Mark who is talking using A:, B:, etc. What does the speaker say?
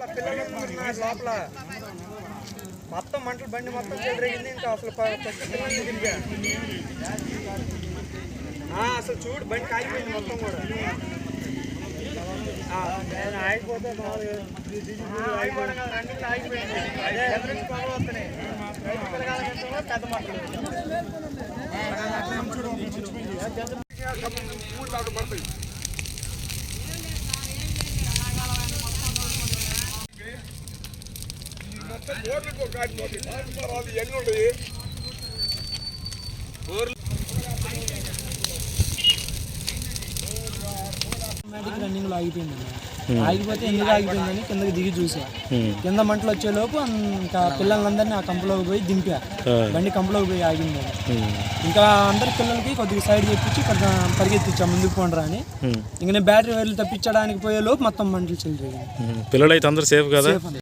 A: లోపల మొత్తం మంటలు బండి మొత్తం చెదిరేగింది ఇంకా అసలు అసలు చూడు బండి కాగిపోయింది మొత్తం కూడా ఆగిపోతే ఆగిపోవడం
B: ఆటోమేటిక్ ఆగిపోయింది ఆగిపోతే ఎందుకు ఆగిపోయిందని కిందకి దిగి చూసా. కింద మంటలు వచ్చేలోపు ఇంకా పిల్లలందరినీ ఆ కంపలోకి పోయి దింపా. బండి కంపలోకి పోయి ఆగింది. అది. ఇంకా అందరి పిల్లలకి కొద్దిగా సైడ్ తెప్పించి కొంచెం పరిగెత్తిచ్చా ముందుకు పోండ్రా అని. ఇంక నేను బ్యాటరీ వైర్లు తప్పించడానికి పోయే లోపు మొత్తం మంటలు చెల్లి
C: పిల్లలు అయితే అందరూ సేఫ్ కదా?